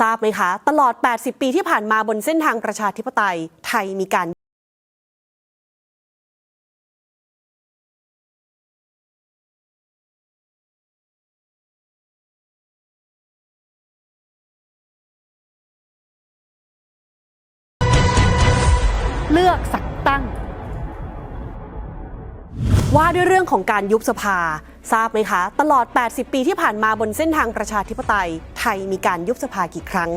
ทราบไหมคะ ตลอด 80 ปีที่ผ่านมาบนเส้นทางประชาธิปไตยไทยมีการเลือกสักตั้ง ว่าด้วยเรื่องของการยุบสภา ทราบไหมคะ ตลอด 80 ปีที่ผ่านมาบนเส้นทางประชาธิปไตย ไทยมีการยุบสภากี่ครั้ง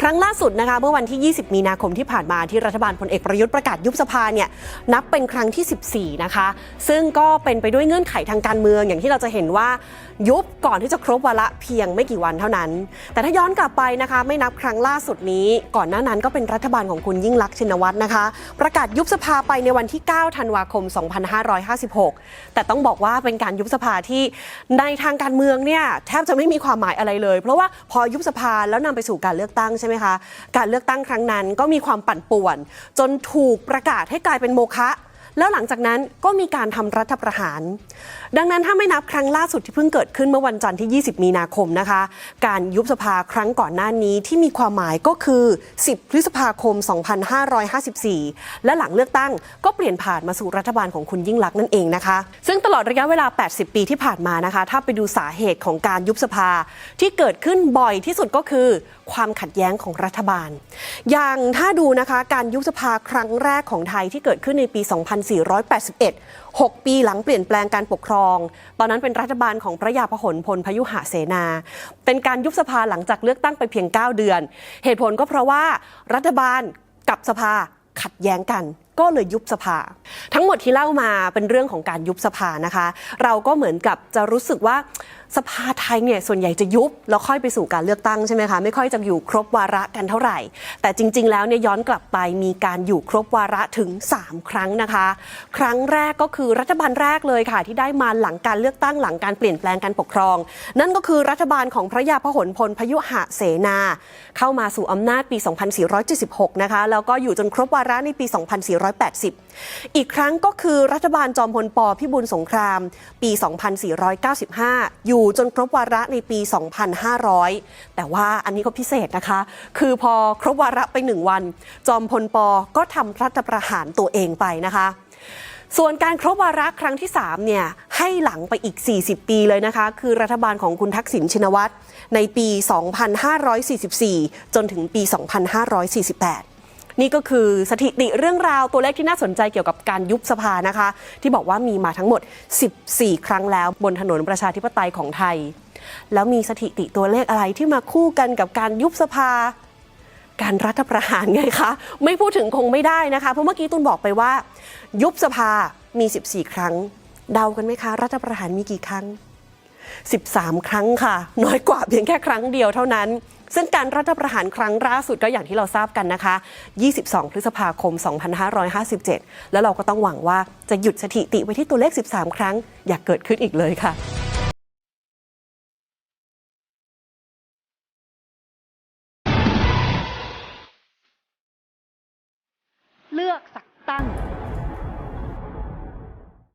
ครั้งล่าสุดนะคะ เมื่อวันที่ 20 มีนาคมที่ผ่านมาที่รัฐบาลพลเอกประยุทธ์ประกาศยุบสภาเนี่ยนับเป็นครั้งที่ 14 นะคะ ซึ่งก็เป็นไปด้วยเงื่อนไขทางการเมืองอย่างที่เราจะเห็นว่ายุบก่อนที่จะครบวาระเพียงไม่กี่วันเท่านั้น แต่ถ้าย้อนกลับไปนะคะ ไม่นับครั้งล่าสุดนี้ ก่อนหน้านั้นก็เป็นรัฐบาลของคุณยิ่งลักษณ์ชินวัตรนะคะ ประกาศยุบสภาไปในวันที่ 9 ธันวาคม 2556 แต่ต้องบอกว่าเป็นการยุบสภาที่ในทางการเมืองเนี่ยแทบจะไม่มีความหมายอะไรเลย เพราะว่าพอยุบสภาแล้วนำไปสู่การเลือกตั้งใช่ไหมคะการเลือกตั้งครั้งนั้นก็มีความปั่นป่วน จนถูกประกาศให้กลายเป็นโมฆะ แล้วหลังจากนั้นก็มีการทำรัฐประหาร ดังนั้นถ้าไม่นับครั้งล่าสุดที่เพิ่งเกิดขึ้นเมื่อวันจันทร์ที่ 20 มีนาคมนะคะ การยุบสภาครั้งก่อนหน้านี้ที่มีความหมายก็คือ 10 พฤษภาคม 2554 และหลังเลือกตั้งก็เปลี่ยนผ่านมาสู่รัฐบาลของคุณยิ่งลักษณ์นั่นเองนะคะ ซึ่งตลอดระยะเวลา 80 ปีที่ผ่านมานะคะ ถ้าไปดูสาเหตุของการยุบสภาที่เกิดขึ้นบ่อยที่สุดก็คือ ความขัดแย้งของรัฐบาล อย่างถ้าดูนะคะการยุบสภาครั้งแรกของไทยที่เกิดขึ้นในปี2481 6 ปีหลังเปลี่ยนแปลงการปกครอง ตอนนั้นเป็นรัฐบาลของพระยาพหลพลพยุหเสนา เป็นการยุบสภาหลังจากเลือกตั้งไปเพียง 9 เดือน เหตุผลก็เพราะว่ารัฐบาลกับสภาขัดแย้งกันก็เลยยุบสภา ทั้งหมดที่เล่ามาเป็นเรื่องของการยุบสภานะคะ เราก็เหมือนกับจะรู้สึกว่า สภาไทยเนี่ยส่วนใหญ่จะยุบ แล้วค่อยไปสู่การเลือกตั้งใช่ไหมคะไม่ค่อยจะอยู่ครบวาระกันเท่าไหร่ แต่จริง ๆ แล้วเนี่ยย้อนกลับไปมีการอยู่ครบวาระถึง 3 ครั้งนะคะ ครั้งแรกก็คือรัฐบาลแรกเลยค่ะ ที่ได้มาหลังการเลือกตั้งหลังการเปลี่ยนแปลงการปกครอง นั่นก็คือรัฐบาลของพระยาพหลพลพยุหะเสนา เข้ามาสู่อำนาจปี 2476 นะคะแล้วก็อยู่จนครบวาระในปี 2480อีกครั้งก็คือรัฐบาลจอมพลปพิบูลสงคราม ปี 2495 อยู่จนครบวาระในปี 2500 แต่ว่าอันนี้ก็พิเศษนะคะ คือพอครบวาระไปหนึ่งวัน จอมพลปก็ทำรัฐประหารตัวเองไปนะคะส่วนการครบวาระครั้งที่ 3 เนี่ย ให้หลังไปอีก 40 ปีเลยนะคะ คือรัฐบาลของคุณทักษิณชินวัตรในปี 2544 จนถึงปี 2548 นี่ก็คือสถิติเรื่องราวตัวเลขที่น่าสนใจเกี่ยวกับการยุบสภานะคะ ที่บอกว่ามีมาทั้งหมด 14 ครั้งแล้วบนถนนประชาธิปไตยของไทย แล้วมีสถิติตัวเลขอะไรที่มาคู่กันกับการยุบสภา การรัฐประหารไงคะ ไม่พูดถึงคงไม่ได้นะคะ เพราะเมื่อกี้ตุนบอกไปว่า ยุบสภามี 14 ครั้ง เดากันไหมคะ รัฐประหารมีกี่ครั้ง 13 ครั้งค่ะ น้อยกว่าเพียงแค่ครั้งเดียวเท่านั้น ซึ่งการรัฐประหารครั้งล่าสุดก็อย่างที่เราทราบกันนะคะ 22 พฤษภาคม 2557 แล้วเราก็ต้องหวังว่าจะหยุดสถิติไว้ที่ตัวเลข 13 ครั้ง อย่าเกิดขึ้นอีกเลยค่ะเลือกสักตั้ง